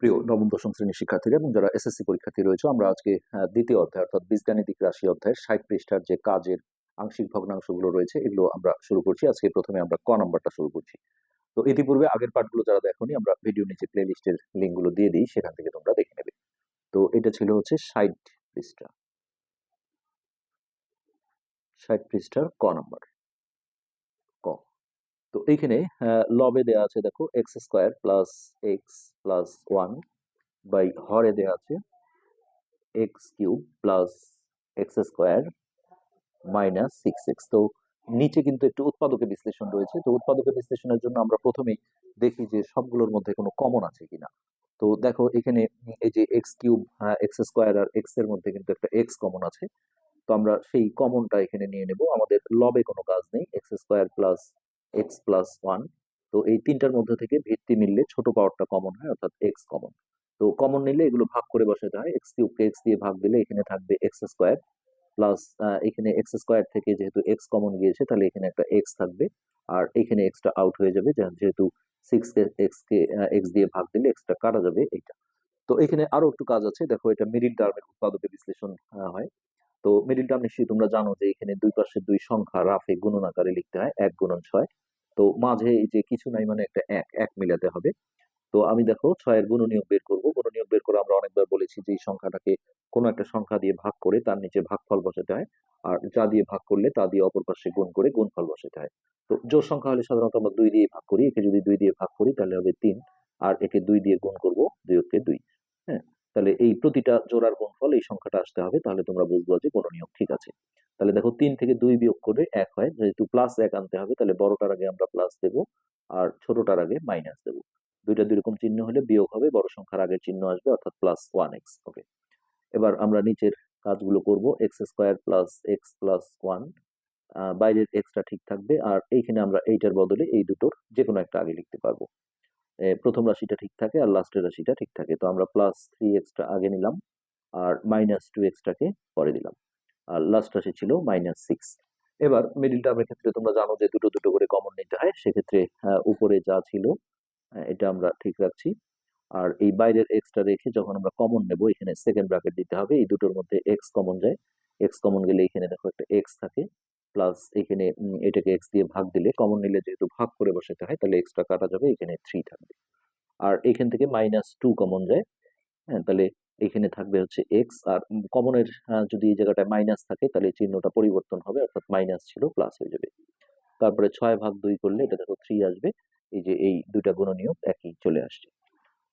প্রিয় নবম, দশম শ্রেণির শিক্ষার্থীরা এবং যারা এসএসসি পরীক্ষার্থী রয়েছে, আমরা আজকে দ্বিতীয় অধ্যায় অর্থাৎ বীজগাণিতিক রাশি অধ্যায়ের ষাট পৃষ্ঠার যে কাজের আংশিক ভগ্নাংশগুলো রয়েছে, এগুলো আমরা শুরু করছি। আজকে প্রথমে আমরা ক নাম্বারটা শুরু করছি। তো ইতিপূর্বে আগের পার্টগুলো যারা দেখোনি, আমরা ভিডিও নিচে প্লে লিস্টের লিঙ্কগুলো দিয়ে দিই, সেখান থেকে তোমরা দেখে নেবে। তো এটা ছিল হচ্ছে ষাট পৃষ্ঠা। ষাট পৃষ্ঠার ক নাম্বার। তো এইখানে লবে দেওয়া আছে দেখো x square plus x plus one by হরে দেওয়া আছে x cube plus x square minus six x তো নিচে কিন্তু একটু উৎপাদকের বিশ্লেষণ রয়েছে, তো উৎপাদকের বিশ্লেষণের জন্য আমরা প্রথমেই দেখি যে সবগুলোর মধ্যে কোনো কমন আছে কিনা। তো দেখো, এখানে এই যে এক্স কিউব এক্স স্কোয়ার আর এক্সের মধ্যে কিন্তু একটা এক্স কমন আছে। তো আমরা সেই কমনটা এখানে নিয়ে নেব। আমাদের লবে কোনো কাজ নেই x square plus x plus one তো এই তিনটার মধ্যে থেকে ভিত্তি মিললে ছোট পাওয়ারটা কমন হয়, অর্থাৎ এক্স কমন তো কমন নিলে এগুলো ভাগ করে বসাতে হয় এক্স কিউবকে এক্স দিয়ে ভাগ দিলে এখানে থাকবে এক্স স্কোয়ার প্লাস এখানে এক্স স্কোয়ার থেকে যেহেতু এক্স কমন গিয়েছে, তাহলে এখানে একটা এক্স থাকবে। আর এখানে এক্সটা আউট হয়ে যাবে, যেহেতু সিক্স কে এক্স দিয়ে ভাগ দিলে এক্সটা কাটা যাবে এইটা। তো এখানে আরও একটু কাজ আছে, দেখো এটা মিডিল টার্মের উৎপাদকের বিশ্লেষণ হয়। তো মিডিল টার্ম নিশ্চয়ই তোমরা জানো যে এখানে দুই পাশে দুই সংখ্যা রাফে গুণন আকারে লিখতে হয়, এক গুণন ছয়। তো মাঝে এই যে কিছু নাই মানে একটা এক এক মিলাতে হবে। তো আমি দেখো ছয়ের গুণনীয়ক বের করব। গুণনীয়ক বের করে আমরা অনেকবার বলেছি যে এই সংখ্যাটাকে কোনো একটা সংখ্যা দিয়ে ভাগ করে তার নিচে ভাগফল বসাতে হয় আর যা দিয়ে ভাগ করলে তা দিয়ে অপর পাশে গুণ করে গুণফল বসাতে হয়। তো জোর সংখ্যা হলে সাধারণত আমরা দুই দিয়ে ভাগ করি, একে যদি দুই দিয়ে ভাগ করি তাহলে হবে তিন, আর একে দুই দিয়ে গুণ করব দুই ওকে দুই। হ্যাঁ তাহলে এই প্রতিটা জোড়ার গুণফল এই সংখ্যাটা আসতে হবে, তাহলে তোমরা বুঝব যে কোনো নিয়ম ঠিক আছে। তাহলে দেখো তিন থেকে দুই বিয়োগ করে এক হয়, যেহেতু প্লাস এক আনতে হবে, তাহলে বড়টার আগে আমরা প্লাস দেব আর ছোটটার আগে মাইনাস দেব। দুইটা দুই রকম চিহ্ন হলে বিয়োগ হবে, বড় সংখ্যার আগে চিহ্ন আসবে, অর্থাৎ প্লাস ওয়ান এক্স ওকে এবার আমরা নিচের কাজগুলো করব x square plus x plus one বাইরের এক্সটা ঠিক থাকবে, আর এইখানে আমরা এইটার বদলে এই দুটোর যে কোনো একটা আগে লিখতে পারব। প্রথম রাশিটা ঠিক থাকে আর লাস্টের রাশিটা ঠিক থাকে। তো আমরা প্লাস থ্রি এক্সটা আগে নিলাম আর মাইনাস টু এক্সটাকে পরে দিলাম। আর লাস্ট রাশি ছিল মাইনাস সিক্স এবার মিডিল টার্মের ক্ষেত্রে তোমরা জানো যে দুটো দুটো করে কমন নিতে হয়। সেক্ষেত্রে উপরে যা ছিল এটা আমরা ঠিক রাখছি। আর এই বাইরের এক্সটা রেখে যখন আমরা কমন নেব, এখানে সেকেন্ড ব্র্যাকেট দিতে হবে। এই দুটোর মধ্যে এক্স কমন যায়। এক্স কমন গেলে এখানে দেখো একটা এক্স থাকে। প্লাস এখানে এটাকে এক্স দিয়ে ভাগ দিলে কমন নিলে যেহেতু ভাগ করে বসাতে হয়, তাহলে এক্সটা কাটা যাবে, এখানে থ্রি থাকবে। আর এখান থেকে মাইনাস টু কমন যায় হ্যাঁ তাহলে এখানে থাকবে হচ্ছে এক্স আর কমনের যদি এই জায়গাটায় মাইনাস থাকে, তাহলে চিহ্নটা পরিবর্তন হবে, অর্থাৎ মাইনাস ছিল প্লাস হয়ে যাবে। তারপরে ছয় ভাগ দুই করলে এটা দেখো থ্রি আসবে, এই যে এই দুইটা গুণনীয়ক একই চলে আসছে।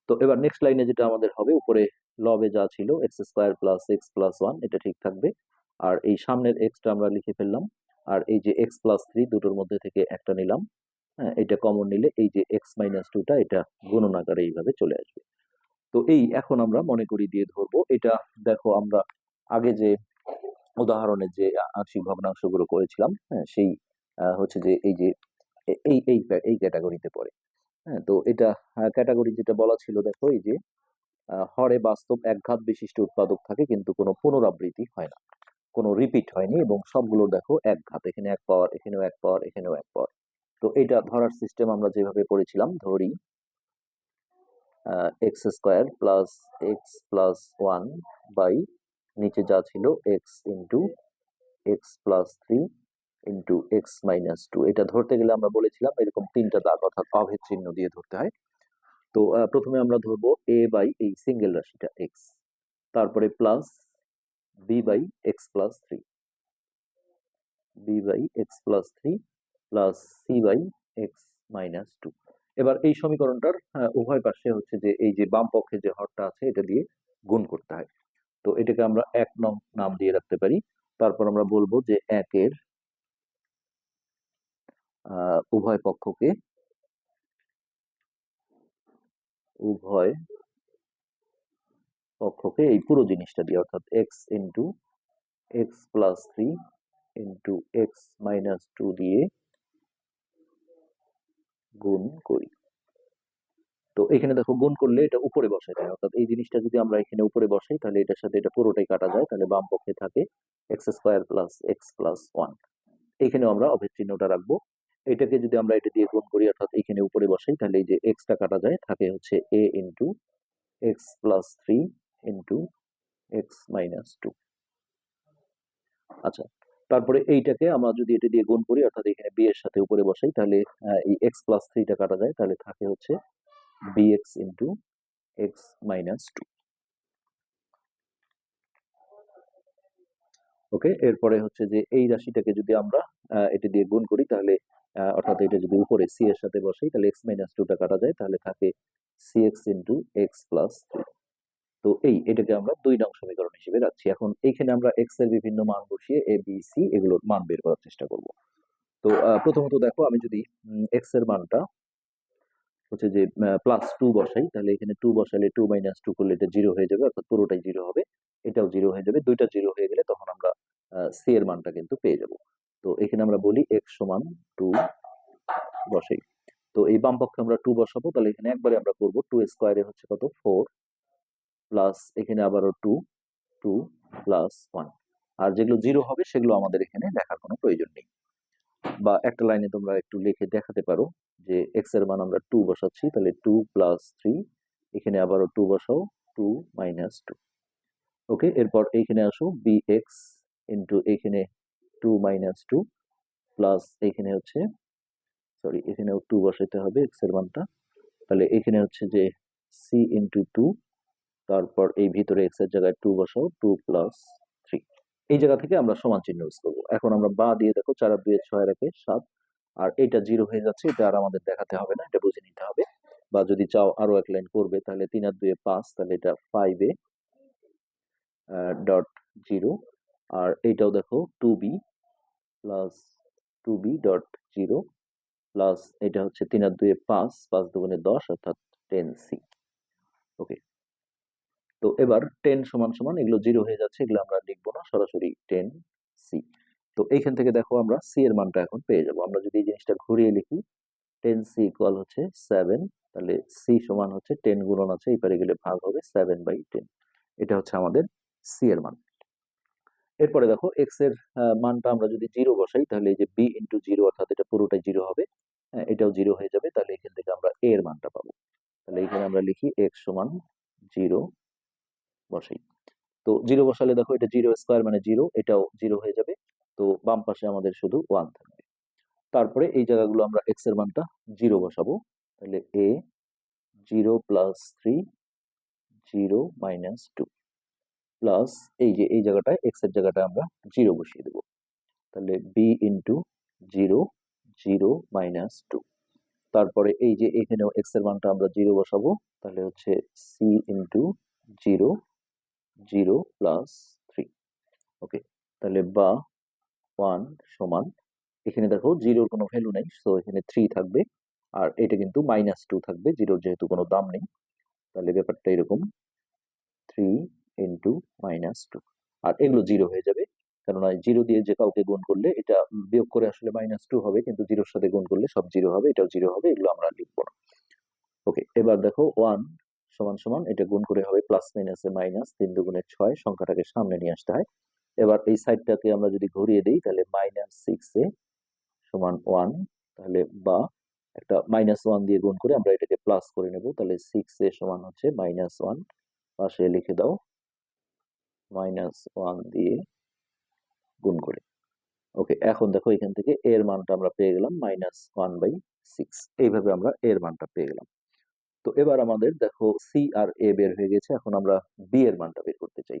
তো এবার নেক্সট লাইনে যেটা আমাদের হবে, উপরে লবে যা ছিল x square plus x plus one এটা ঠিক থাকবে। আর এই সামনের এক্সটা আমরা লিখে ফেললাম আর এই যে এক্স প্লাস থ্রি দুটোর মধ্যে থেকে একটা নিলাম হ্যাঁ এটা কমন নিলে এই যে এক্স মাইনাস টুটা এটা গুণন আকারে এইভাবে চলে আসবে। তো এই এখন আমরা মনে করি দিয়ে ধরবো, এটা দেখো আমরা আগে যে উদাহরণে যে আংশিক ভগ্নাংশগুলো করেছিলাম হ্যাঁ সেই হচ্ছে যে এই যে এই এই এই ক্যাটাগরিতে পড়ে। হ্যাঁ তো এটা ক্যাটাগরি যেটা বলা ছিল, দেখো এই যে হরে বাস্তব একঘাত বিশিষ্ট উৎপাদক থাকে কিন্তু কোনো পুনরাবৃত্তি হয় না। কোনো রিপিট হয়নি এবং সবগুলো দেখো এক একঘাত এখানে এক পাওয়ার এখানেও এক পাওয়ার এখানেও এক পাওয়ার তো এটা ধরার সিস্টেম আমরা যেভাবে করেছিলাম, ধরি x square plus x plus one by নিচে যা ছিল x into x plus three into x minus two এটা ধরতে গেলে আমরা বলেছিলাম এরকম তিনটা দাগ অর্থাৎ অভেদ চিহ্ন দিয়ে ধরতে হয়। তো প্রথমে আমরা ধরবো এ বাই এই সিঙ্গেল রাশিটা এক্স তারপরে plus b by x plus three b by x plus three plus c by x minus two এবার এই সমীকরণটার উভয় পাশে হচ্ছে যে এই যে বাম পক্ষে যে হরটা আছে, এটা দিয়ে গুণ করতে হয়। তো এটাকে আমরা এক নং নাম দিয়ে রাখতে পারি। তারপর আমরা বলব যে একের উভয় পক্ষকে, উভয় পক্ষকে এই পুরো জিনিসটা দিয়ে, অর্থাৎ x into x plus three into x minus two দিয়ে গুণ করি। তো এখানে দেখো গুণ করলে এটা উপরে বসাই যায়। অর্থাৎ এই জিনিসটা যদি আমরা এখানে উপরে বসাই, তাহলে এটার সাথে এটা পুরোটাই কাটা যায়, তাহলে বাম পক্ষে থাকে x square plus x plus one এখানে আমরা অভেদ চিহ্নটা রাখব। এটাকে যদি আমরা এটা দিয়ে গুণ করি, অর্থাৎ এখানে উপরে বসাই, তাহলে এই যে এক্সটা কাটা যায়, থাকে হচ্ছে a into x plus three into x minus two আচ্ছা তারপরে এইটাকে আমরা যদি এটা দিয়ে গুণ করি, অর্থাৎ এখানে বি এর সাথে উপরে বসাই, তাহলে এই এক্স প্লাস থ্রিটা কাটা যায়, তাহলে থাকে হচ্ছে b x into x minus two okay এরপরে হচ্ছে যে এই রাশিটাকে যদি আমরা এটা দিয়ে গুণ করি, তাহলে অর্থাৎ এটা যদি উপরে সি এর সাথে বসাই, তাহলে এক্স মাইনাস টুটা কাটা যায়, তাহলে থাকে c x into x plus three তো এই এটাকে আমরা দুই নং সমীকরণ হিসেবে রাখছি। এখন এইখানে আমরা এক্সের বিভিন্ন মান বসিয়ে এ বি সি এগুলোর মান বের করার চেষ্টা করব। তো প্রথমত দেখো আমি যদি এক্সের মানটা হচ্ছে যে প্লাস টু বসাই, তাহলে এখানে টু বসালে টু মাইনাস টু করলে এটা জিরো হয়ে যাবে, অর্থাৎ পুরোটাই জিরো হবে। এটাও জিরো হয়ে যাবে, দুইটা জিরো হয়ে গেলে তখন আমরা সি এর মানটা কিন্তু পেয়ে যাব। তো এখানে আমরা বলি এক্স সমান টু বসাই। তো এই বাম পক্ষে আমরা টু বসাবো, তাহলে এখানে একবারে আমরা করব টু স্কোয়ারে হচ্ছে কত? ফোর প্লাস এখানে আবারও টু টু প্লাস ওয়ান আর যেগুলো জিরো হবে, সেগুলো আমাদের এখানে লেখার কোনো প্রয়োজন নেই। বা একটা লাইনে তোমরা একটু লিখে দেখাতে পারো যে এক্সের মান আমরা টু বসাচ্ছি, তাহলে টু প্লাস থ্রি এখানে আবারও টু বসাও টু মাইনাস টু ওকে এরপর এইখানে আসো বি এক্স ইন্টু এখানে টু মাইনাস টু প্লাস এখানে হচ্ছে সরি এখানেও টু বসাইতে হবে এক্সের মানটা। তাহলে এখানে হচ্ছে যে সি ইন্টু টু তারপর এই ভিতরে এক্সের জায়গায় টু বসাও টু প্লাস থ্রি এই জায়গা থেকে আমরা সমান চিহ্ন ইউজ করব। এখন আমরা বা দিয়ে দেখো চার আর দুই ছয় রাখে সাত। আর এটা জিরো হয়ে যাচ্ছে, এটা আর আমাদের দেখাতে হবে না, এটা বুঝে নিতে হবে। বা যদি চাও আরও এক লাইন করবে, তাহলে তিন আর দুয়ে পাঁচ, তাহলে এটা ফাইভ এ ডট জিরো আর এইটাও দেখো two b plus two b dot zero plus এটা হচ্ছে তিন আর দুয়ে পাঁচ পাঁচ দুগুণে দশ, অর্থাৎ টেন সি ওকে তো এবার টেন সমান সমান এগুলো জিরো হয়ে যাচ্ছে এগুলো আমরা লিখব না সরাসরি টেন সি তো এইখান থেকে দেখো আমরা সি এর মানটা এখন পেয়ে যাব। আমরা যদি এই জিনিসটা ঘুরিয়ে লিখি টেন সি ইকুয়াল হচ্ছে সেভেন তাহলে সি সমান হচ্ছে টেন গুণন আছে এই পারে গেলে ভাগ হবে সেভেন বাই টেন এটা হচ্ছে আমাদের সি এর মান। এরপরে দেখো এক্সের মানটা আমরা যদি জিরো বসাই তাহলে এই যে বি ইন্টু জিরো অর্থাৎ এটা পুরোটাই জিরো হবে হ্যাঁ, এটাও জিরো হয়ে যাবে তাহলে এখান থেকে আমরা এ এর মানটা পাবো। তাহলে এখানে আমরা লিখি এক্স সমান জিরো বসাই। তো জিরো বসালে দেখো এটা জিরো স্কোয়ার মানে জিরো এটাও জিরো হয়ে যাবে। তো বাম পাশে আমাদের শুধু ওয়ান থাকবে। তারপরে এই জায়গাগুলো আমরা এক্সের মানটা জিরো বসাবো। তাহলে a zero plus three zero minus two plus এই যে, এই জায়গাটায় এক্সের জায়গাটায় আমরা জিরো বসিয়ে দেবো। তাহলে b into zero zero minus two তারপরে এই যে, এখানেও এক্সের মানটা আমরা জিরো বসাবো। তাহলে হচ্ছে c into zero zero plus three. Okay, তাহলে বা ওয়ান সমান, এখানে দেখো জিরোর কোনো ভ্যালু নেই সো এখানে থ্রি থাকবে, আর এটা কিন্তু মাইনাস টু থাকবে, জিরোর যেহেতু কোনো দাম নেই, তাহলে ব্যাপারটা এরকম থ্রি ইন্টু মাইনাস টু আর এগুলো জিরো হয়ে যাবে, কেননা জিরো দিয়ে যে কাউকে গুণ করলে এটা বিয়োগ করে আসলে মাইনাস টু হবে, কিন্তু জিরোর সাথে গুণ করলে সব জিরো হবে, এটাও জিরো হবে, এগুলো আমরা লিখব না। ওকে, এবার দেখো ওয়ান সমান সমান, এটা গুণ করে হবে প্লাস মাইনাসে মাইনাস তিন দুগুণে ছয়, সংখ্যাটাকে সামনে নিয়ে আসতে হয়। এবার এই সাইডটাকে আমরা যদি ঘুরিয়ে দিই, তাহলে মাইনাস সিক্স এ সমান ওয়ান তাহলে বা একটা মাইনাস ওয়ান দিয়ে গুণ করে আমরা এটাকে প্লাস করে নেব। তাহলে সিক্স এ সমান হচ্ছে মাইনাস ওয়ান পাশে লিখে দাও মাইনাস ওয়ান দিয়ে গুণ করে। ওকে এখন দেখো এখান থেকে এর মানটা আমরা পেয়ে গেলাম মাইনাস ওয়ান বাই সিক্স এইভাবে আমরা এর মানটা পেয়ে গেলাম। তো এবার আমাদের দেখো সি আর এ বের হয়ে গেছে, এখন আমরা বি এর মানটা বের করতে চাই।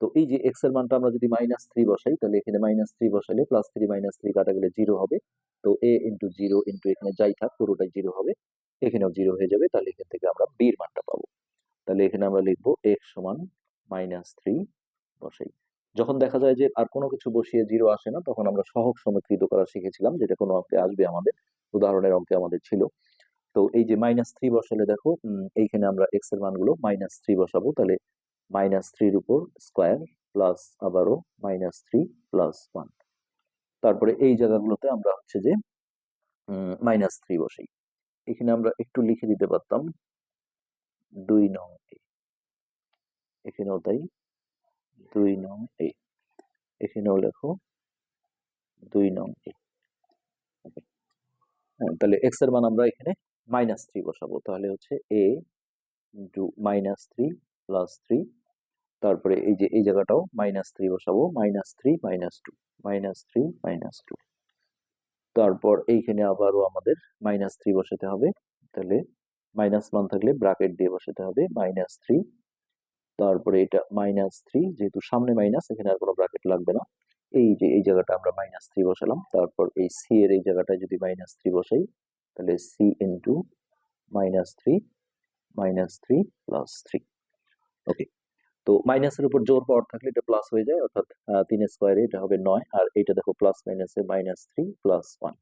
তো এই যে এক্সের মানটা আমরা যদি মাইনাস থ্রি বসাই, তাহলে এখানে মাইনাস থ্রি বসালে প্লাস থ্রি মাইনাস থ্রি কাটা গেলে জিরো হবে। তো এ ইন্টু জিরো ইন্টু এখানে যাই থাক, পুরোটাই জিরো হবে। এখানেও জিরো হয়ে যাবে, তাহলে এখান থেকে আমরা বি এর মানটা পাবো। তাহলে এখানে আমরা লিখব এক্স সমান মাইনাস থ্রি বসাই। যখন দেখা যায় যে আর কোনো কিছু বসিয়ে জিরো আসে না, তখন আমরা সহগ সমীকৃত করা শিখেছিলাম, যেটা কোনো অঙ্কে আসবে আমাদের। উদাহরণের অঙ্কে আমাদের ছিল। তো এই যে মাইনাস থ্রি বসালে দেখো এইখানে আমরা এক্সের মানগুলো মাইনাস থ্রি বসাবো তাহলে মাইনাস থ্রির উপর স্কোয়ার প্লাস আবারও মাইনাস থ্রি প্লাস ওয়ান তারপরে এই জায়গাগুলোতে আমরা হচ্ছে যে মাইনাস থ্রি বসাই। এখানে আমরা একটু লিখে দিতে পারতাম দুই নং এ। এখানেও তাই দুই নং এ। এখানেও লেখো দুই নং এ। হ্যাঁ, তাহলে এক্সের মান আমরা এখানে মাইনাস থ্রি বসাবো। তাহলে হচ্ছে a into minus three plus three তারপরে এই যে, এই জায়গাটাও মাইনাস থ্রি বসাবো। Minus three minus two minus three minus two তারপর এইখানে আবারও আমাদের মাইনাস থ্রি বসাতে হবে। তাহলে মাইনাস ওয়ান থাকলে ব্রাকেট দিয়ে বসাতে হবে। মাইনাস থ্রি তারপরে এটা মাইনাস থ্রি যেহেতু সামনে মাইনাস এখানে আর কোনো ব্রাকেট লাগবে না। এই যে, এই জায়গাটা আমরা মাইনাস থ্রি বসালাম। তারপর এই সি এর এই জায়গাটায় যদি মাইনাস থ্রি বসাই তাহলে c into minus three minus three plus three okay তো মাইনাসের উপর জোর পাওয়ার থাকলে এটা প্লাস হয়ে যায়, অর্থাৎ তিন স্কোয়ারে এটা হবে নয়, আর এইটা দেখো প্লাস মাইনাসে মাইনাস থ্রি প্লাস ওয়ান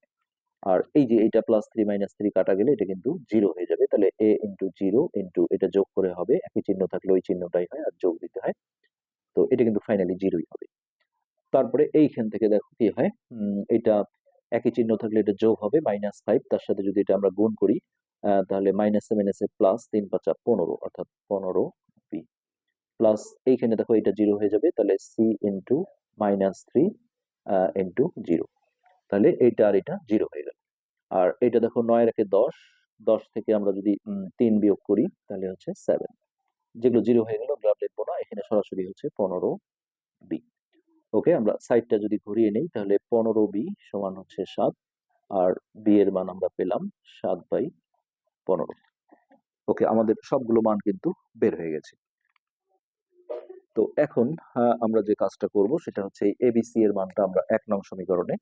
আর এই যে এটা প্লাস থ্রি মাইনাস থ্রি কাটা গেলে এটা কিন্তু জিরো হয়ে যাবে, তাহলে এ ইন্টু জিরো ইন্টু এটা যোগ করে হবে, একই চিহ্ন থাকলে ওই চিহ্নটাই হয় আর যোগ দিতে হয়। তো এটা কিন্তু ফাইনালি জিরোই হবে। তারপরে এইখান থেকে দেখো কি হয় এটা একই চিহ্ন থাকলে এটা যোগ হবে মাইনাস ফাইভ তার সাথে যদি এটা আমরা গুণ করি তাহলে মাইনাসে মাইনাসে প্লাস তিন পাঁচা পনেরো, অর্থাৎ পনেরো বি প্লাস এইখানে দেখো এটা জিরো হয়ে যাবে, তাহলে c into minus three into zero তাহলে এইটা আর এটা জিরো হয়ে গেল। আর এটা দেখো নয় রেখে দশ দশ থেকে আমরা যদি তিন বিয়োগ করি, তাহলে হচ্ছে সেভেন যেগুলো জিরো হয়ে গেল আর লিখব না, এখানে সরাসরি হচ্ছে পনেরো বি ওকে, আমরা সাইডটা যদি ঘুরিয়ে নেই, তাহলে পনেরো বি সমান হচ্ছে সাত, আর বি এর মান আমরা পেলাম সাত বাই পনেরো। ওকে, আমাদের সবগুলো মান কিন্তু বের হয়ে গেছে। তো এখন আমরা যে কাজটা করব সেটা হচ্ছে এই এবিসি এর মানটা আমরা এক নং সমীকরণে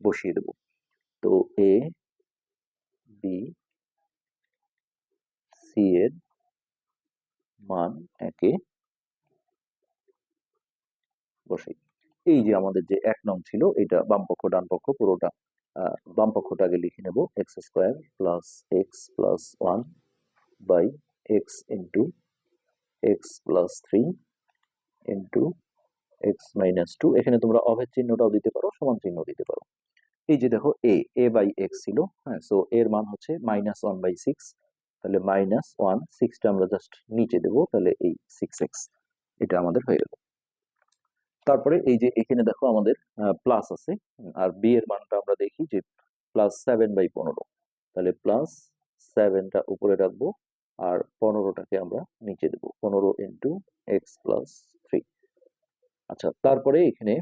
বসিয়ে দেব। তো এ বি সি এর মান একে বসাই। এই যে আমাদের যে এক নং ছিল এটা বাম পক্ষ ডান পক্ষ পুরোটা আহ, বাম পক্ষটা আগে লিখে নেব x square plus x plus one by x into x plus three into x minus two এখানে তোমরা অভেদ চিহ্নটাও দিতে পারো সমান চিহ্ন দিতে পারো। এই যে দেখো এ এ বাই এক্স ছিল হ্যাঁ সো এর মান হচ্ছে মাইনাস ওয়ান বাই সিক্স তাহলে মাইনাস ওয়ান সিক্সটা আমরা জাস্ট নিচে দেবো তাহলে এই সিক্স এক্স এটা আমাদের হয়ে গেল। তারপরে এই যে এখানে দেখো আমাদের প্লাস আছে, আর বি এর মানটা আমরা দেখি যে প্লাস সেভেন বাই পনেরো। তাহলে প্লাস সেভেনটা উপরে রাখব, আর পনেরোটাকে আমরা নিচে দেবো, পনেরো ইন্টু এক্স প্লাস থ্রি আচ্ছা তারপরে এখানে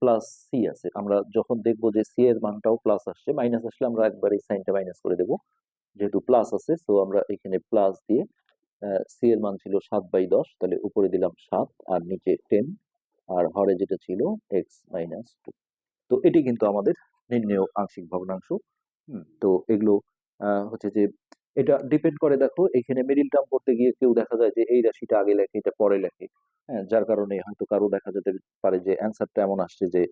প্লাস সি আছে। আমরা যখন দেখব যে সি এর মানটাও প্লাস আসছে মাইনাস আসলে আমরা একবার এই সাইনটা মাইনাস করে দেবো। যেহেতু প্লাস আছে তো আমরা এখানে প্লাস দিয়ে সি এর মান ছিল সাত বাই দশ, তাহলে উপরে দিলাম সাত, আর নিচে টেন আর হরে যেটা ছিল এক্স মাইনাস টু তো এটি কিন্তু আমাদের নির্ণেয় আংশিক ভগ্নাংশ। তো এগুলো হচ্ছে যে এটা ডিপেন্ড করে দেখো, এখানে মিডিল টার্ম করতে গিয়ে কেউ দেখা যায় যে এই রাশিটা আগে লেখে, এটা পরে লেখে। হ্যাঁ যার কারণে হয়তো কারও দেখা যেতে পারে যে অ্যান্সারটা এমন আসছে যে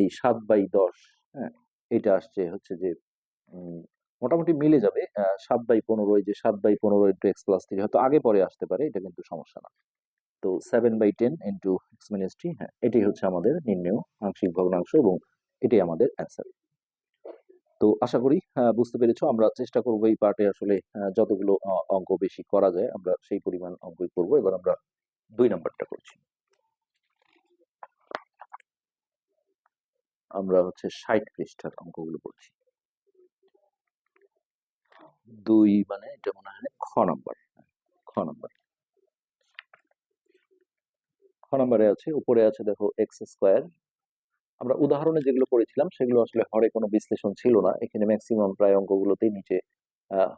এই সাত বাই দশ হ্যাঁ এটা আসছে হচ্ছে যে মোটামুটি মিলে যাবে। সাত বাই পনেরো যে সাত বাই পনেরো এক্স প্লাস থ্রি হয়তো আগে পরে আসতে পারে, এটা কিন্তু সমস্যা না। তো seven by ten into x minus three হ্যাঁ এটাই হচ্ছে আমাদের নির্ণেয় আংশিক ভগ্নাংশ এবং এটাই আমাদের অ্যান্সার তো আশা করি বুঝতে পেরেছ, আমরা চেষ্টা করব এই পার্টে আসলে যতগুলো অঙ্ক বেশি করা যায়, আমরা সেই পরিমাণ অঙ্কই করব। এবার আমরা দুই নাম্বারটা করছি। আমরা হচ্ছে ষাট পৃষ্ঠার অঙ্কগুলো করছি। দুই মানে এটা মনে হয় খ নাম্বার খ নাম্বার। নাম্বারে আছে, উপরে আছে দেখো এক্স স্কোয়ার আমরা উদাহরণে যেগুলো করেছিলাম, সেগুলো আসলে হরে কোনো বিশ্লেষণ ছিল না। এখানে ম্যাক্সিমাম প্রায় অঙ্কগুলোতেই নিচে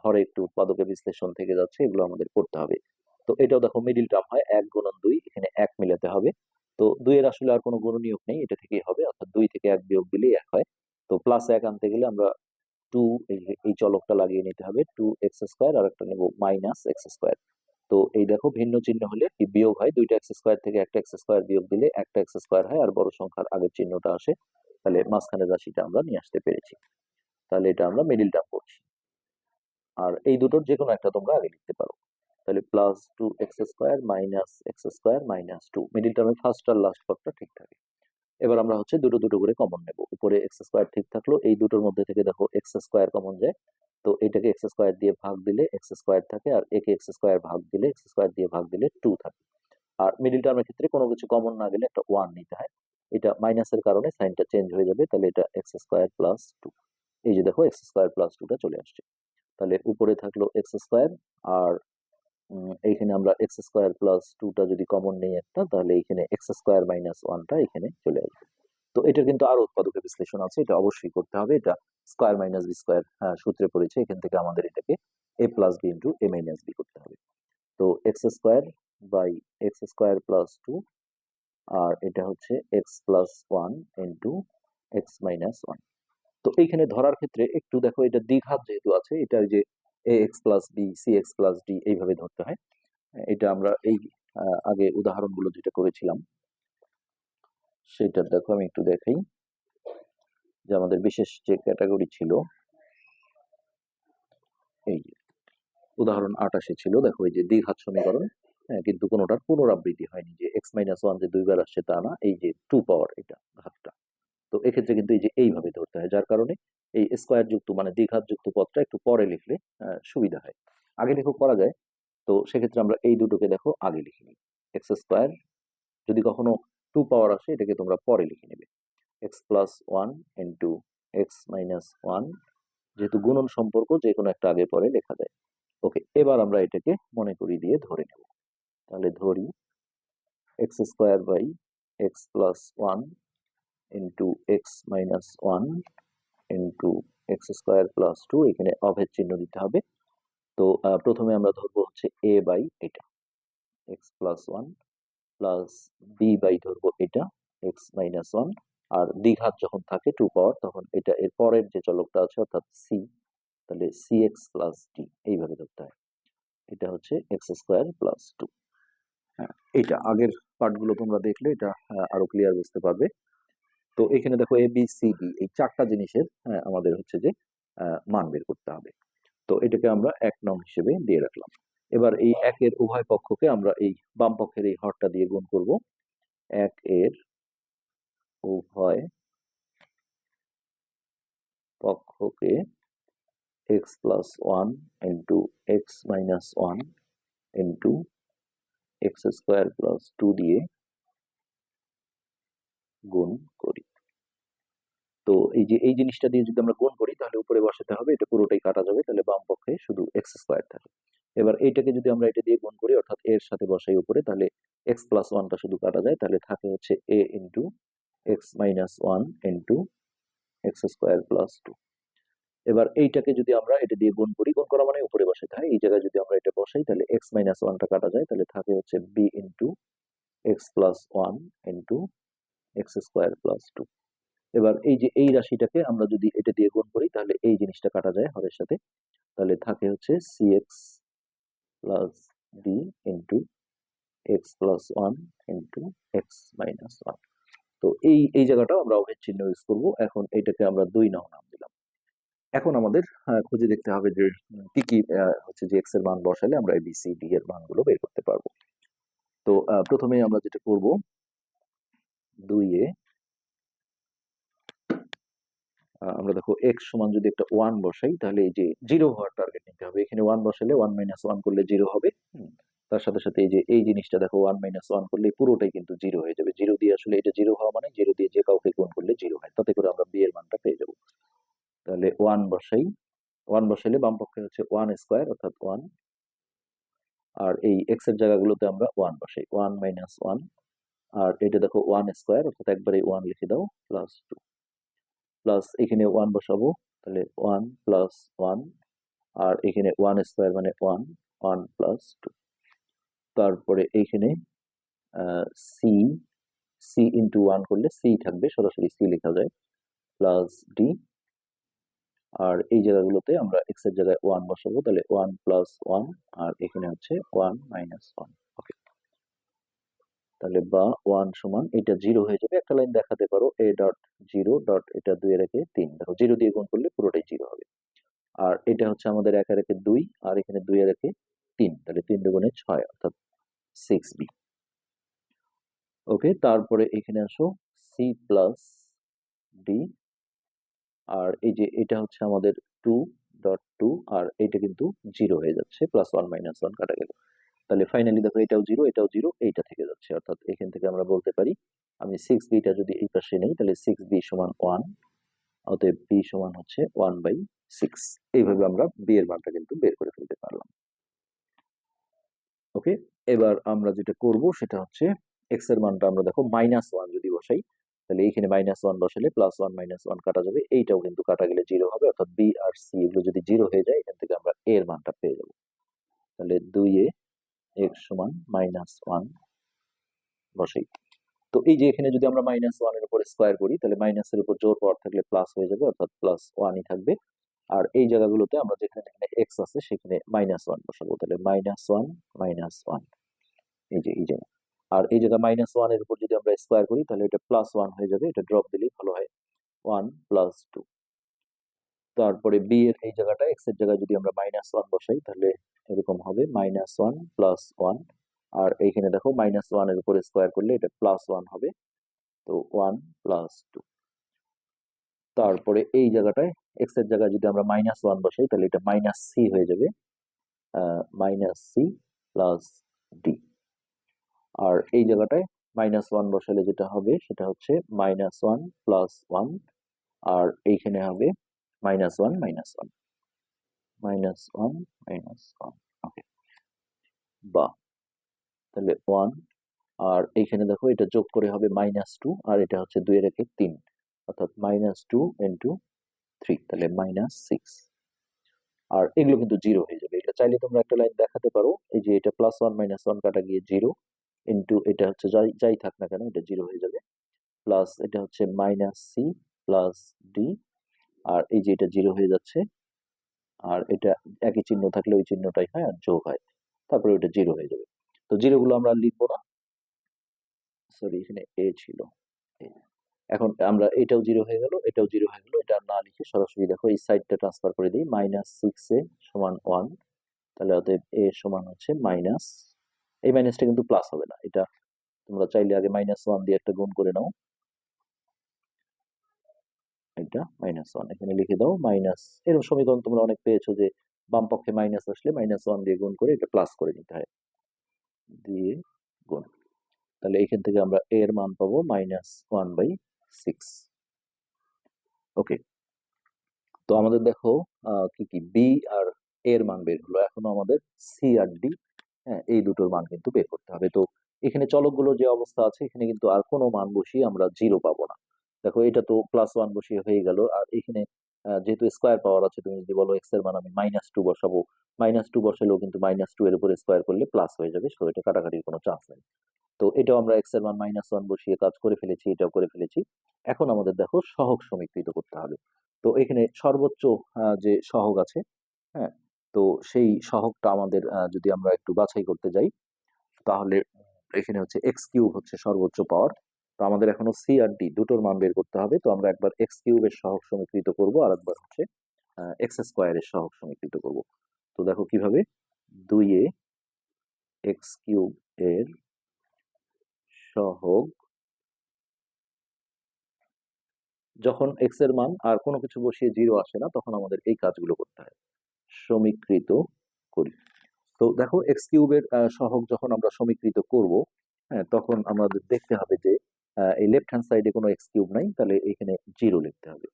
হরে একটু উৎপাদকের বিশ্লেষণ থেকে যাচ্ছে, এগুলো আমাদের করতে হবে। তো এটাও দেখো মিডিল টার্ম হয়, এক গুণন দুই, এখানে এক মিলাতে হবে। তো দুইয়ের আসলে আর কোনো গুণনীয়ক নেই, এটা থেকেই হবে, অর্থাৎ দুই থেকে এক বিয়োগ দিলেই এক হয়। তো প্লাস এক আনতে গেলে আমরা টু এই চলকটা লাগিয়ে নিতে হবে টু এক্স স্কোয়ার আর একটা নেব মাইনাস এক্স স্কোয়ার তো এই দেখো ভিন্ন চিহ্ন হলে কি বিয়োগ হয়। দুইটা এক্স স্কোয়ার থেকে একটা এক্স স্কোয়ার বিয়োগ দিলে একটা এক্স স্কোয়ার হয় আর বড় সংখ্যার আগের চিহ্নটা আসে। তাহলে মাঝখানের রাশিটা আমরা নিয়ে আসতে পেরেছি। তাহলে এটা আমরা মিডিল টার্ম করছি। আর এই দুটোর যে কোনো একটা তোমরা আগে লিখতে পারো। তাহলে plus two x square minus x square minus two middle টার্মে ফার্স্ট আর লাস্ট পদটা ঠিক থাকে। এবার আমরা হচ্ছে দুটো দুটো করে কমন নেব। উপরে এক্স স্কোয়ার ঠিক থাকল, এই দুটোর মধ্যে থেকে দেখো এক্স স্কোয়ার কমন যায়, তো এটাকে এক্স স্কোয়ার দিয়ে ভাগ দিলে এক্স স্কোয়ার থাকে আর একে এক্স স্কোয়ার ভাগ দিলে এক্স স্কোয়ার দিয়ে ভাগ দিলে টু থাকে। আর মিডিল টার্মের ক্ষেত্রে কোনো কিছু কমন না গেলে একটা ওয়ান নিতে হয়। এটা মাইনাসের কারণে সাইনটা চেঞ্জ হয়ে যাবে, তাহলে এটা এক্স স্কোয়ার প্লাস টু এই যে দেখো এক্স স্কোয়ার প্লাস টুটা চলে আসছে। তাহলে উপরে থাকল এক্স স্কোয়ার আর এইখানে আমরা এক্স স্কোয়ার প্লাস টুটা যদি কমন নেই একটা, তাহলে এইখানে এক্স স্কোয়ার মাইনাস ওয়ানটা এখানে চলে আসবে। তো এটা কিন্তু আরও উৎপাদকের বিশ্লেষণ আছে, এটা অবশ্যই করতে হবে। এটা স্কোয়ার মাইনাস বি স্কোয়ার সূত্রে পড়েছে, এখান থেকে আমাদের এটাকে a plus b into a minus b করতে হবে। তো x square by x square plus two আর এটা হচ্ছে x plus one into x minus one তো এইখানে ধরার ক্ষেত্রে একটু দেখো, এটা দ্বিঘাত যেহেতু আছে এটা যে a x plus b c x plus d এইভাবে ধরতে হয়। এটা আমরা এই আগে উদাহরণগুলো যেটা করেছিলাম, সেটা দেখো, আমি একটু দেখাই। যে আমাদের বিশেষ যে ক্যাটাগরি ছিল, এই যে, উদাহরণ আটাশে ছিল, দেখো এই যে দ্বিঘাত সমীকরণ হ্যাঁ কিন্তু কোনোটার পুনরাবৃত্তি হয়নি যে এক্স মাইনাস ওয়ান যে দুইবার আসছে তা না, এই যে টু পাওয়ার এটা, ঘাতটা। তো এক্ষেত্রে কিন্তু এই যে এইভাবে ধরতে হয়, যার কারণে এই স্কোয়ার যুক্ত মানে দ্বিঘাত যুক্ত পদটা একটু পরে লিখলে সুবিধা হয়। আগে লিখেও করা যায়, তো সেক্ষেত্রে আমরা এই দুটোকে দেখো আগে লিখে নিই। এক্স স্কোয়ার যদি কখনো টু পাওয়ার আসে, এটাকে তোমরা পরে লিখে নেবে। X plus one into x minus one যেহেতু গুণন সম্পর্ক যে কোনো একটা আগে পরে লেখা যায়। ওকে এবার আমরা এটাকে মনে করি দিয়ে ধরে নেব। তাহলে ধরি x square by x plus one into x minus one into x square plus two এখানে অভেদ চিহ্ন দিতে হবে। তো প্রথমে আমরা ধরবো হচ্ছে এ বাই এটা x plus one plus b by ধরবো এটা এক্স মাইনাস ওয়ান আর দ্বিঘাত যখন থাকে টু পাওয়ার তখন এটা এর পরের যে চলকটা আছে, অর্থাৎ সি তাহলে সি এক্স প্লাস ডি এইভাবে ধরতে হয়। এটা হচ্ছে এক্স স্কোয়ার প্লাস টু হ্যাঁ এটা আগের পার্টগুলো তোমরা দেখলে, এটা আরও ক্লিয়ার বুঝতে পারবে। তো এখানে দেখো এ বি সি ডি এই চারটা জিনিসের হ্যাঁ, আমাদের হচ্ছে যে মান বের করতে হবে। তো এটাকে আমরা এক নং হিসেবে দিয়ে রাখলাম। এবার এই একের উভয় পক্ষকে আমরা এই বাম পক্ষের এই হরটা দিয়ে গুণ করব। এক এর উভয় পক্ষকে x plus one into x minus one into x square plus two দিয়ে গুণ করি। তো এই যে, এই জিনিসটা দিয়ে যদি আমরা গুণ করি, তাহলে উপরে বসাতে হবে, এটা পুরোটাই কাটা যাবে, তাহলে বাম পক্ষে শুধু এক্স স্কোয়ার থাকে। এবার এইটাকে যদি আমরা এটা দিয়ে গুণ করি, অর্থাৎ এর সাথে বসাই উপরে, তাহলে এক্স প্লাস ওয়ানটা শুধু কাটা যায়, তাহলে থাকে হচ্ছে a into x minus one into x square plus two এবার এইটাকে যদি আমরা এটা দিয়ে গুণ করি, গুণ করা মানে উপরে বসাতে হয় এই জায়গায় যদি আমরা এটা বসাই, তাহলে এক্স মাইনাস ওয়ানটা কাটা যায়, তাহলে থাকে হচ্ছে b into x plus one into x square plus two এবার এই যে, এই রাশিটাকে আমরা যদি এটা দিয়ে গুণ করি, তাহলে এই জিনিসটা কাটা যায় হরের সাথে। তাহলে থাকে হচ্ছে c x plus d into x plus one into x minus one তো এই এই জায়গাটা আমরা অভেদ চিহ্ন ইউজ করব। এখন এটাকে আমরা দুই নং নাম দিলাম। এখন আমাদের খুঁজে দেখতে হবে যে, কি কি হচ্ছে যে এক্সের মান বসালে আমরা বি সি ডি এর মানগুলো বের করতে পারব। তো প্রথমে আমরা যেটা করব, দুই এ আমরা দেখো এক্স সমান যদি একটা ওয়ান বসাই, তাহলে এই যে জিরো হওয়ার টার্গেট নিতে হবে। এখানে ওয়ান বসালে ওয়ান মাইনাস ওয়ান করলে জিরো হবে। তার সাথে সাথে এই যে, এই জিনিসটা দেখো ওয়ান মাইনাস ওয়ান করলে পুরোটাই কিন্তু জিরো হয়ে যাবে। জিরো দিয়ে আসলে এটা জিরো হওয়া মানে জিরো দিয়ে যে কাউকে গুণ করলে জিরো হয়। তাতে করে আমরা বি এর মানটা পেয়ে যাব। তাহলে ওয়ান বসাই। ওয়ান বসাইলে বাম পক্ষে হচ্ছে ওয়ান স্কোয়ার অর্থাৎ ওয়ান আর এই এক্সের জায়গাগুলোতে আমরা ওয়ান বসাই। ওয়ান মাইনাস ওয়ান আর এটা দেখো ওয়ান স্কোয়ার অর্থাৎ একবারে ওয়ান লিখে দাও প্লাস টু প্লাস এখানে ওয়ান বসাবো, তাহলে ওয়ান প্লাস ওয়ান আর এখানে ওয়ান স্কোয়ার মানে ওয়ান ওয়ান প্লাস টু তারপরে এইখানে সি সি ইন্টু ওয়ান করলে সি থাকবে, সরাসরি সি লেখা যায় প্লাস ডি আর এই জায়গাগুলোতে আমরা এক্সের জায়গায় ওয়ান বসাবো, তাহলে ওয়ান প্লাস ওয়ান আর এখানে হচ্ছে ওয়ান মাইনাস ওয়ান তাহলে বা ওয়ান সমান এটা জিরো হয়ে যাবে। একটা লাইন দেখাতে পারো এ ডট জিরো ডট এটা দুই রেখে তিন। দেখো জিরো দিয়ে গুণ করলে পুরোটাই জিরো হবে। আর এটা হচ্ছে আমাদের একা রেখে দুই, আর এখানে দুই রেখে তিন। তাহলে তিন দুগুণে ছয়, অর্থাৎ সিক্স বি ওকে তারপরে এখানে আসো সি প্লাস ডি আর এই যে এটা হচ্ছে আমাদের টু ডট টু আর এটা কিন্তু জিরো হয়ে যাচ্ছে প্লাস ওয়ান মাইনাস ওয়ান কাটা গেল। তাহলে ফাইনালি দেখো এটাও জিরো এটাও জিরো এইটা থেকে যাচ্ছে। অর্থাৎ এখান থেকে আমরা বলতে পারি, আমি সিক্স বিটা যদি এই পাশে নেই, তাহলে সিক্স বি সমান ওয়ান অতএব বি সমান হচ্ছে ওয়ান বাই সিক্স এইভাবে আমরা বি এর মানটা কিন্তু বের করে ফেলতে পারলাম। ওকে এবার আমরা যেটা করব, সেটা হচ্ছে এক্সের মানটা আমরা দেখো মাইনাস ওয়ান যদি বসাই, তাহলে এইখানে মাইনাস ওয়ান বসালে প্লাস ওয়ান মাইনাস ওয়ান কাটা যাবে। এইটাও কিন্তু কাটা গেলে জিরো হবে, অর্থাৎ বি আর সি এগুলো যদি জিরো হয়ে যায়, এখান থেকে আমরা এর মানটা পেয়ে যাব। তাহলে দুই এ এক্স সমান মাইনাস ওয়ান বসাই। তো এই যে এখানে যদি আমরা মাইনাস ওয়ানের উপর স্কোয়ার করি, তাহলে মাইনাসের উপর জোর পাওয়ার থাকলে প্লাস হয়ে যাবে, অর্থাৎ প্লাস ওয়ানই থাকবে। আর এই জায়গাগুলোতে আমরা যেখানে যেখানে এক্স আছে, সেখানে মাইনাস ওয়ান বসাবো। তাহলে মাইনাস ওয়ান মাইনাস ওয়ান এই যে, এই জায়গা আর এই জায়গা মাইনাস ওয়ানের উপর যদি আমরা স্কোয়ার করি, তাহলে এটা প্লাস ওয়ান হয়ে যাবে। এটা ড্রপ দিলেই ভালো হয়। ওয়ান প্লাস টু তারপরে বি এর এই জায়গাটা এক্সের জায়গায় যদি আমরা মাইনাস ওয়ান বসাই, তাহলে এরকম হবে মাইনাস ওয়ান প্লাস ওয়ান আর এইখানে দেখো মাইনাস ওয়ানের উপরে স্কোয়ার করলে এটা প্লাস ওয়ান হবে। তো ওয়ান প্লাস টু তারপরে এই জায়গাটায় এক্সের জায়গায় যদি আমরা মাইনাস ওয়ান বসাই, তাহলে এটা মাইনাস সি হয়ে যাবে। মাইনাস সি প্লাস ডি আর এই জায়গাটায় মাইনাস ওয়ান বসালে যেটা হবে, সেটা হচ্ছে মাইনাস ওয়ান প্লাস ওয়ান আর এইখানে হবে minus one minus one minus one minus one okay বা তাহলে ওয়ান আর এইখানে দেখো এটা যোগ করে হবে মাইনাস টু আর এটা হচ্ছে দুই রেখে তিন। অর্থাৎ মাইনাস টু ইন্টু থ্রি তাহলে মাইনাস সিক্স আর এগুলো কিন্তু জিরো হয়ে যাবে। এটা চাইলে তোমরা একটা লাইন দেখাতে পারো। এই যে এটা প্লাস ওয়ান মাইনাস ওয়ান কাটা গিয়ে জিরো ইন্টু এটা হচ্ছে যাই যাই থাক না কেন, এটা জিরো হয়ে যাবে। প্লাস এটা হচ্ছে মাইনাস সি প্লাস ডি আর এই যে এটা জিরো হয়ে যাচ্ছে, আর এটা একই চিহ্ন থাকলে ওই চিহ্নটাই হয় আর যোগ হয়। তারপরে ওটা জিরো হয়ে যাবে। তো জিরোগুলো আমরা লিখব না। সরি এখানে এ ছিল। এখন আমরা এটাও জিরো হয়ে গেল, এটাও জিরো হয়ে গেল, এটা না লিখে সরাসরি দেখো এই সাইডটা ট্রান্সফার করে দিই মাইনাস সিক্স এ সমান ওয়ান তাহলে অতএব এ সমান হচ্ছে মাইনাস এই মাইনাসটা কিন্তু প্লাস হবে না। এটা তোমরা চাইলে আগে মাইনাস ওয়ান দিয়ে একটা গুণ করে নাও। এটা মাইনাস ওয়ান এখানে লিখে দাও মাইনাস এরকম সমীকরণ তোমরা অনেক পেয়েছ যে, বাম পক্ষে মাইনাস আসলে মাইনাস ওয়ান দিয়ে গুণ করে এটা প্লাস করে নিতে হয়। দিয়ে গুণ। তাহলে এখান থেকে আমরা এর মান পাবো minus one by six okay তো আমাদের দেখো কি কি? বি আর এর মান বের হলো। এখনও আমাদের সি আর ডি হ্যাঁ এই দুটোর মান কিন্তু বের করতে হবে। তো এখানে চলকগুলো যে অবস্থা আছে, এখানে কিন্তু আর কোনো মান বসিয়ে আমরা জিরো পাবো না। দেখো, এটা তো প্লাস ওয়ান বসিয়ে হয়ে গেল। আর এখানে যেহেতু স্কোয়ার পাওয়ার আছে, তুমি যদি বলো এক্সের মান আমি মাইনাস টু বসাবো মাইনাস টু বসালেও কিন্তু মাইনাস টু এর উপরে স্কোয়ার করলে প্লাস হয়ে যাবে সো এটা কাটাকাটির কোনো চান্স নেই। তো এটাও আমরা এক্সের মান মাইনাস ওয়ান বসিয়ে কাজ করে ফেলেছি, এটাও করে ফেলেছি। এখন আমাদের দেখো সহগ সমীকৃত করতে হবে। তো এখানে সর্বোচ্চ যে সহগ আছে হ্যাঁ তো সেই সহগটা আমাদের যদি আমরা একটু বাছাই করতে যাই, তাহলে এখানে হচ্ছে এক্স কিউব হচ্ছে সর্বোচ্চ পাওয়ার তো আমাদের এখনও সি আর ডি দুটোর মান বের করতে হবে। তো আমরা একবার এক্স কিউবের সহগ সমীকৃত করব আর একবার হচ্ছে এক্স স্কোয়ারের সহগ সমীকৃত করব। তো দেখো কীভাবে? দুই এক্স কিউব এর সহগ যখন এক্সের মান আর কোনো কিছু বসিয়ে জিরো আসে না, তখন আমাদের এই কাজগুলো করতে হয়। সমীকৃত করি। তো দেখো এক্স কিউবের সহগ যখন আমরা সমীকৃত করব হ্যাঁ তখন আমাদের দেখতে হবে যে এই লেফট হ্যান্ড সাইডে কোনো এক্স কিউব নাই, তাহলে এখানে জিরো লিখতে হবে।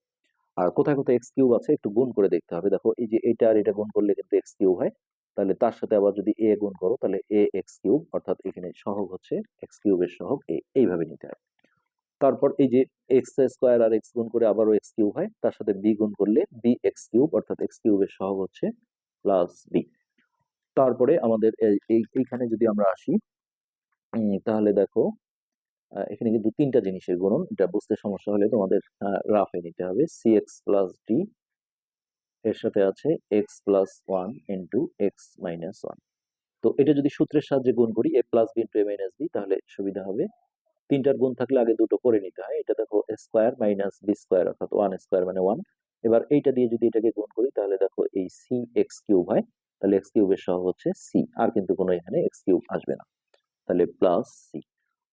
আর কোথায় কোথায় এক্স কিউব আছে একটু গুণ করে দেখতে হবে। দেখো, এই যে এটা আর এটা গুণ করলে কিন্তু এক্স কিউব হয়। তাহলে তার সাথে আবার যদি এ গুণ করো, তাহলে এ এক্স কিউব অর্থাৎ এখানে সহগ হচ্ছে এক্স কিউবের সহগ এ এইভাবে নিতে হয়। তারপর এই যে এক্স স্কোয়ার আর এক্স গুণ করে আবারও এক্স কিউব হয়, তার সাথে বি গুণ করলে বি এক্স কিউব অর্থাৎ এক্স কিউবের সহগ হচ্ছে প্লাস বি তারপরে আমাদের এই- এই- এইখানে যদি আমরা আসি তাহলে দেখো এখানে কিন্তু তিনটা জিনিসের গুণন। এটা বুঝতে সমস্যা হলে তোমাদের রাফে নিতে হবে। সি এক্স প্লাস ডি এর সাথে আছে x plus one into x minus one তো এটা যদি সূত্রের সাহায্যে গুণ করি a plus b into a minus b তাহলে সুবিধা হবে। তিনটার গুণ থাকলে আগে দুটো করে নিতে হয়। এটা দেখো স্কোয়ার মাইনাস বি স্কোয়ার অর্থাৎ ওয়ান স্কোয়ার মানে ওয়ান এবার এইটা দিয়ে যদি এটাকে গুণ করি, তাহলে দেখো এই সি এক্স কিউব হয়। তাহলে এক্স কিউবের সহ হচ্ছে সি আর কিন্তু কোনো এখানে এক্স কিউব আসবে না। তাহলে প্লাস সি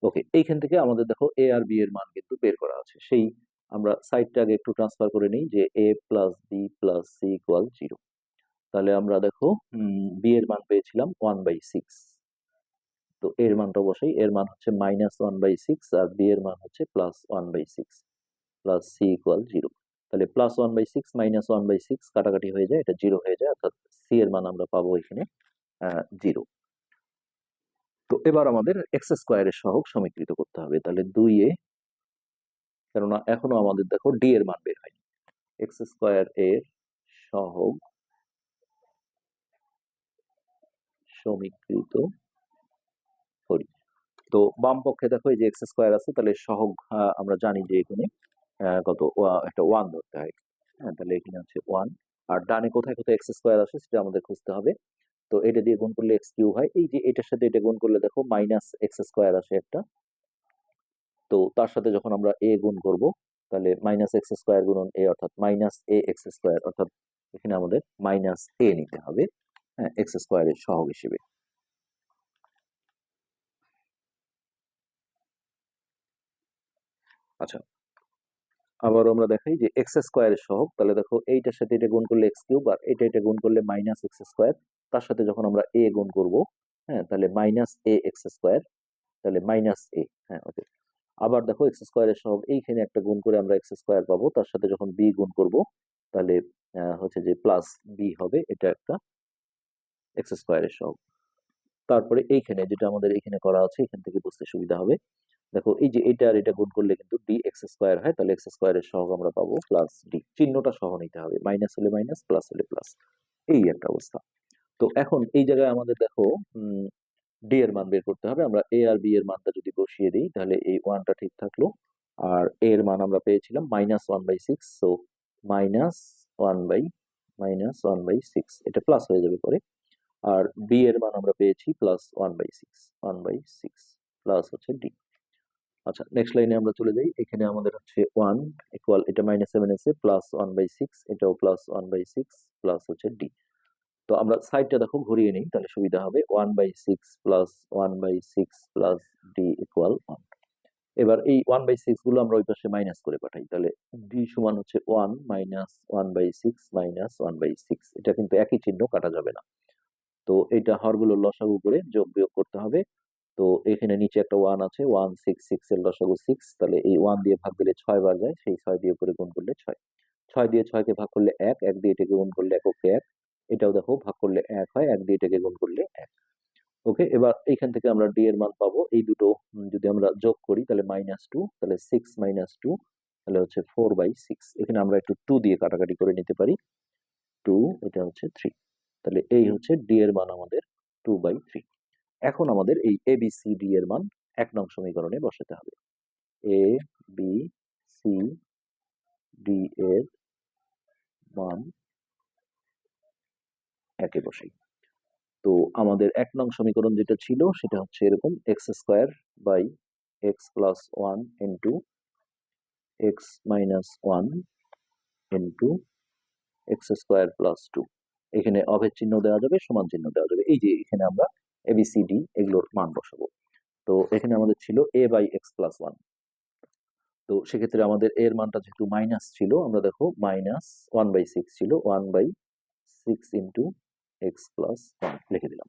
ওকে এইখান থেকে আমাদের দেখো এ আর বি এর মান কিন্তু বের করা আছে। সেই আমরা সাইডটা আগে একটু ট্রান্সফার করে নিই যে a plus b plus c equal zero তাহলে আমরা দেখো বি এর মান পেয়েছিলাম ওয়ান বাই সিক্স তো এর মানটা বসাই, এর মান হচ্ছে মাইনাস ওয়ান বাই সিক্স আর বি এর মান হচ্ছে plus one by six plus c equal zero তাহলে plus one by six minus one by six কাটাকাটি হয়ে যায়, এটা জিরো হয়ে যায়, অর্থাৎ সি এর মান আমরা পাবো এখানে জিরো তো এবার আমাদের এক্স স্কোয়ারের সহগ সমীকৃত করতে হবে। তাহলে দুই এ, কেননা এখনও আমাদের দেখো ডি এর মান বের হয়নি। এক্স স্কোয়ার এর সহগ সমীকৃত করি। তো বাম পক্ষে দেখো এই যে এক্স স্কোয়ার আছে, তাহলে সহগ আমরা জানি যে এখানে কত একটা ওয়ান ধরতে হয়। হ্যাঁ তাহলে এখানে হচ্ছে ওয়ান আর ডানে কোথায় কোথায় এক্স স্কোয়ার আছে সেটা আমাদের খুঁজতে হবে। তো এটা দিয়ে গুণ করলে এক্স কিউব হয়। এই যে এটার সাথে এটা গুণ করলে দেখো মাইনাস এক্স স্কোয়ার আসে একটা। তো তার সাথে যখন আমরা এ গুণ করব, তাহলে মাইনাস এক্স স্কোয়ার গুণন এ অর্থাৎ মাইনাস এ এক্স স্কোয়ার অর্থাৎ এখানে আমাদের মাইনাস এ নিতে হবে হ্যাঁ এক্স স্কোয়ারের সহগ হিসেবে। আচ্ছা আবার আমরা দেখাই যে এক্স স্কোয়ারের সহগ, তাহলে দেখো এইটার সাথে এটা গুণ করলে এক্স কিউব, আর এটা এটা গুণ করলে মাইনাস এক্স স্কোয়ার তার সাথে যখন আমরা এ গুণ করব হ্যাঁ তাহলে মাইনাস এ এক্স স্কোয়ার তাহলে মাইনাস এ হ্যাঁ ওকে আবার দেখো এক্স স্কোয়ারের সহগ, এইখানে একটা গুণ করে আমরা এক্স স্কোয়ার পাবো, তার সাথে যখন বি গুণ করব, তাহলে হচ্ছে যে প্লাস বি হবে, এটা একটা এক্স স্কোয়ারের সহগ। তারপরে এইখানে যেটা আমাদের এখানে করা আছে, এখান থেকে বুঝতে সুবিধা হবে। দেখো, এই যে এটা আর এটা গুণ করলে কিন্তু ডি এক্স স্কোয়ার হয়, তাহলে এক্স স্কোয়ারের সহগ আমরা পাবো প্লাস ডি চিহ্নটা সহ নিতে হবে মাইনাস হলে মাইনাস প্লাস হলে প্লাস এই একটা অবস্থা। তো এখন এই জায়গায় আমাদের দেখো ডি এর মান বের করতে হবে। আমরা এ আর বি এর মানটা যদি বসিয়ে দিই, তাহলে এই ওয়ানটা ঠিক থাকল। আর এ এর মান আমরা পেয়েছিলাম minus one by six so minus one by minus one by six এটা প্লাস হয়ে যাবে পরে। আর বি এর মান আমরা পেয়েছি plus one by six one by six plus হচ্ছে ডি আচ্ছা নেক্সট লাইনে আমরা চলে যাই। এখানে আমাদের হচ্ছে ওয়ান ইকুয়াল এটা মাইনাস সেভেন এসে প্লাস ওয়ান বাই সিক্স এটাও plus one by six plus হচ্ছে ডি তো আমরা সাইডটা দেখো, ঘুরিয়ে নিই, তাহলে সুবিধা হবে one by six plus one by six plus d equal one এবার এই ওয়ান বাই সিক্সগুলো আমরা ওই পাশে মাইনাস করে পাঠাই, তাহলে ডি সমান হচ্ছে one minus one by six minus one by six এটা কিন্তু একই চিহ্ন, কাটা যাবে না। তো এটা হরগুলো লসাগু করে যোগ বিয়োগ করতে হবে। তো এখানে নিচে একটা ওয়ান আছে ওয়ান সিক্স সিক্স এর লসাগু সিক্স তাহলে এই ওয়ান দিয়ে ভাগ দিলে ছয় বার যায়, সেই ছয় দিয়ে করে গুণ করলে ছয়। ছয় দিয়ে ছয়কে ভাগ করলে এক এক দিয়ে এটাকে গুণ করলে এককে এক। এটাও দেখো, ভাগ করলে এক হয়, এক দিয়ে এটাকে গুণ করলে এক। ওকে এবার এইখান থেকে আমরা ডি এর মান পাবো। এই দুটো যদি আমরা যোগ করি, তাহলে মাইনাস টু তাহলে সিক্স মাইনাস টু তাহলে হচ্ছে ফোর বাই সিক্স এখানে আমরা একটু টু দিয়ে কাটাকাটি করে নিতে পারি। টু এটা হচ্ছে থ্রি তাহলে এই হচ্ছে ডি এর মান আমাদের টু বাই থ্রি এখন আমাদের এই এ বি সি ডি এর মান এক নং সমীকরণে বসাতে হবে। এ বি সি ডি এর মান একে বসাই তো আমাদের এক নং সমীকরণ যেটা ছিল সেটা হচ্ছে এরকম x square by x plus one into x minus one into x square plus two এখানে অভেদ চিহ্ন দেওয়া যাবে, সমান চিহ্ন দেওয়া যাবে। এই যে এখানে আমরা এবিসিডি এগুলোর মান বসাবো। তো এখানে আমাদের ছিল a by x plus one তো সেক্ষেত্রে আমাদের এর মানটা যেহেতু মাইনাস ছিল, আমরা দেখো মাইনাস ওয়ান বাই সিক্স ছিল one by six into x plus one লিখে দিলাম।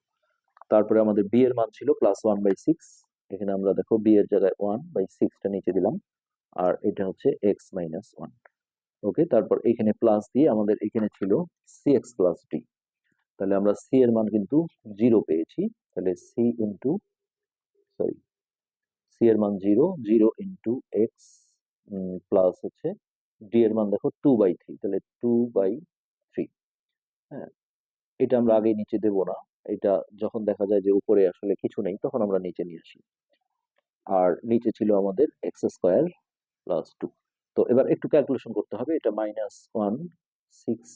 তারপরে আমাদের বি এর মান ছিল প্লাস ওয়ান বাই সিক্স এখানে আমরা দেখো বি এর জায়গায় ওয়ান বাই সিক্সটা নিচে দিলাম। আর এটা হচ্ছে এক্স মাইনাস ওয়ান ওকে তারপর এখানে প্লাস দিয়ে আমাদের এখানে ছিল সি এক্স প্লাস ডি তাহলে আমরা সি এর মান কিন্তু জিরো পেয়েছি। তাহলে সি ইন্টু সরি সি এর মান zero zero into x plus হচ্ছে ডি এর মান দেখো টু বাই থ্রি তাহলে টু বাই থ্রি হ্যাঁ এটা আমরা আগে নিচে দেব না। এটা যখন দেখা যায় যে উপরে আসলে কিছু নেই, তখন আমরা নিচে নিয়ে আসি। আর নিচে ছিল আমাদের এক্স স্কোয়ার প্লাস টু তো এবার একটু ক্যালকুলেশন করতে হবে, এটা minus one six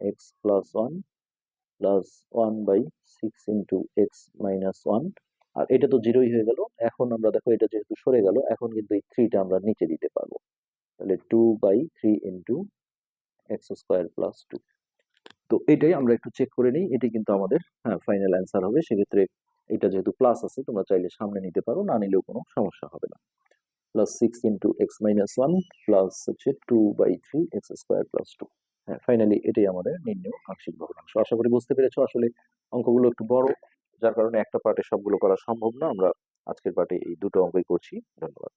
x plus one plus one by six into x minus one আর এটা তো জিরোই হয়ে গেল। এখন আমরা দেখো এটা যেহেতু সরে গেল, এখন কিন্তু এই থ্রিটা আমরা নিচে দিতে পারব। তাহলে two by three into x square plus two তো এটাই আমরা একটু চেক করে নিই এটি কিন্তু আমাদের হ্যাঁ ফাইনাল অ্যান্সার হবে। সেক্ষেত্রে এটা যেহেতু প্লাস আছে, তোমরা চাইলে সামনে নিতে পারো, না নিলেও কোনো সমস্যা হবে না। Plus six into x minus one plus হচ্ছে two by three x square plus two হ্যাঁ ফাইনালি এটাই আমাদের নির্ণয় আংশিক ভগ্নাংশ। আশা করি বুঝতে পেরেছ, আসলে অঙ্কগুলো একটু বড়, যার কারণে একটা পার্টে সবগুলো করা সম্ভব না। আমরা আজকের পার্টে এই দুটো অঙ্কই করছি। ধন্যবাদ।